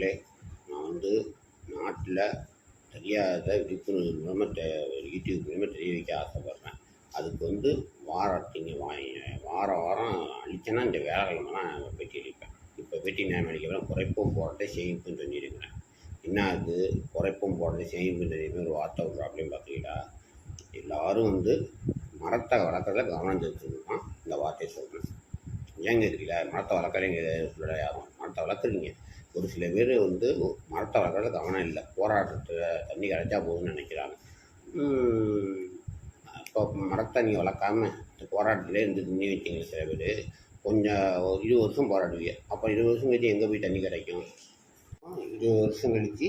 மக்களே நான் வந்து நாட்டில் தெரியாத விழிப்புணர்வு மூலமாக தெ யூடியூப் மூலமாக தெரிய வைக்க ஆசைப்பட்றேன். அதுக்கு வந்து வாரத்திங்க வாங்கி வார வாரம் அழிச்சேன்னா இந்த வேலைக்கிழமெல்லாம் பேட்டி அளிப்பேன் இப்போ பேட்டி நேரம் அளிக்கிறேன் குறைப்பும் போடுறதே சேமிப்புன்னு சொல்லியிருக்கிறேன் என்ன அது குறைப்பும் போடுறது சேமிப்புன்னு தெரியுமே ஒரு வார்த்தை விட்றோம் அப்படின்னு பார்த்தீங்கன்னா எல்லாரும் வந்து மரத்தை வளர்க்குறத கவனம் செலுத்தணும் இந்த வார்த்தையை சொல்கிறேன் ஏங்க இருக்குல்ல மரத்தை வளர்க்குறேங்க சொல்லலை யாரும்? மரத்தை வளர்க்குறீங்க ஒரு சில பேர் வந்து மரத்தை வளர்க்குறது கவனம் இல்லை. போராட்டத்தில் தண்ணி கிடைச்சா போதும்னு நினைக்கிறாங்க. இப்போ மரத்தை நீங்கள் வளர்க்காம போராட்டத்திலே இருந்து தண்ணி வச்சிங்க சில பேர். கொஞ்சம் இருபது வருஷம் போராடுவீங்க. அப்போ இருபது வருஷம் கழிச்சு எங்கே போய் தண்ணி கிடைக்கும் இருபது வருஷம் கழித்து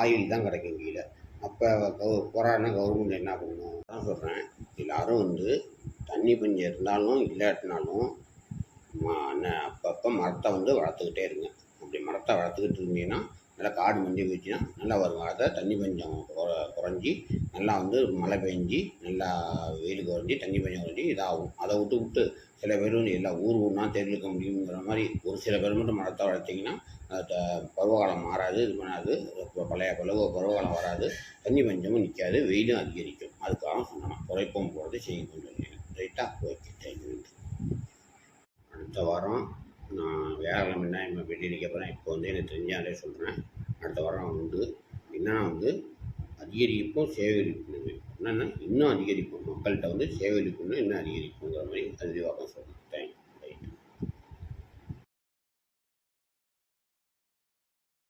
ஆயில் தான் கிடைக்கும் கீழே. அப்போ கவு போராடினா கவர்மெண்ட் என்ன பண்ணும்? தான் சொல்கிறேன் எல்லாரும் வந்து தண்ணி பஞ்சம் இருந்தாலும் இல்லாட்டினாலும் அப்பப்போ மரத்தை வந்து வளர்த்துக்கிட்டே இருங்க. அப்படி மரத்தை வளர்த்துக்கிட்டு இருந்தீங்கன்னா நல்லா காடு மண்டி போச்சுன்னா நல்லா வரும். அதை தண்ணி பஞ்சம் குறைஞ்சி நல்லா வந்து மழை பெஞ்சி நல்லா வெயில் குறைஞ்சி தண்ணி பஞ்சம் குறைஞ்சி இதாகும். அதை விட்டு விட்டு சில பேர் வந்து எல்லா ஊர் ஊர்னா தெரிஞ்சுக்க முடியுங்கிற மாதிரி ஒரு சில பேர் மட்டும் மரத்தை வளர்த்திங்கன்னா த- பருவகாலம் மாறாது இது பண்ணாது. பழைய பழக பருவகாலம் வராது. தண்ணி பஞ்சமும் நிற்காது வெயிலும் அதிகரிக்கும். அதுக்காக சொன்னோம் குறைப்போம் போகிறது செய்யும். கொஞ்சம் ரைட்டாக ஓகே. தேங்க்யூ. அடுத்த வாரம் நான் வியாழக்கிழமை என்ன இப்போ வெள்ளி போகிறேன் இப்போ வந்து எனக்கு தெரிஞ்சாலே சொல்கிறேன் அடுத்த வாரம் வந்து என்ன வந்து அதிகரிப்போம் சேகரிப்பும். என்னென்னா இன்னும் அதிகரிப்போம் மக்கள்கிட்ட வந்து சேகரிப்புன்னு இன்னும் அதிகரிப்புங்கிற மாதிரி அது சொல்கிறேன்